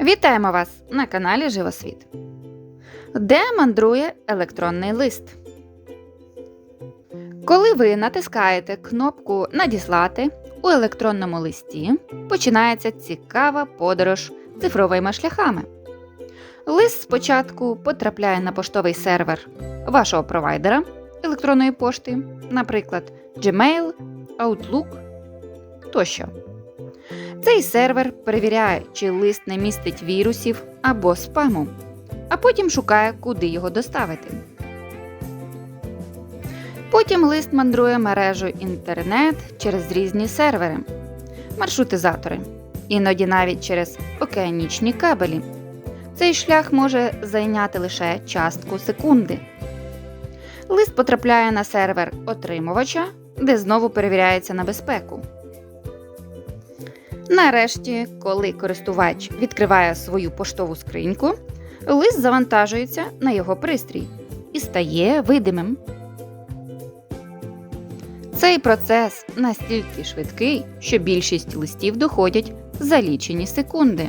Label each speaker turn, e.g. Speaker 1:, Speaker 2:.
Speaker 1: Вітаємо вас на каналі Живосвіт. Де мандрує електронний лист? Коли ви натискаєте кнопку Надіслати у електронному листі, починається цікава подорож цифровими шляхами. Лист спочатку потрапляє на поштовий сервер вашого провайдера електронної пошти, наприклад, Gmail, Outlook тощо. Цей сервер перевіряє, чи лист не містить вірусів або спаму, а потім шукає, куди його доставити. Потім лист мандрує мережу інтернет через різні сервери, маршрутизатори, іноді навіть через океанічні кабелі. Цей шлях може зайняти лише частку секунди. Лист потрапляє на сервер отримувача, де знову перевіряється на безпеку. Нарешті, коли користувач відкриває свою поштову скриньку, лист завантажується на його пристрій і стає видимим. Цей процес настільки швидкий, що більшість листів доходять за лічені секунди.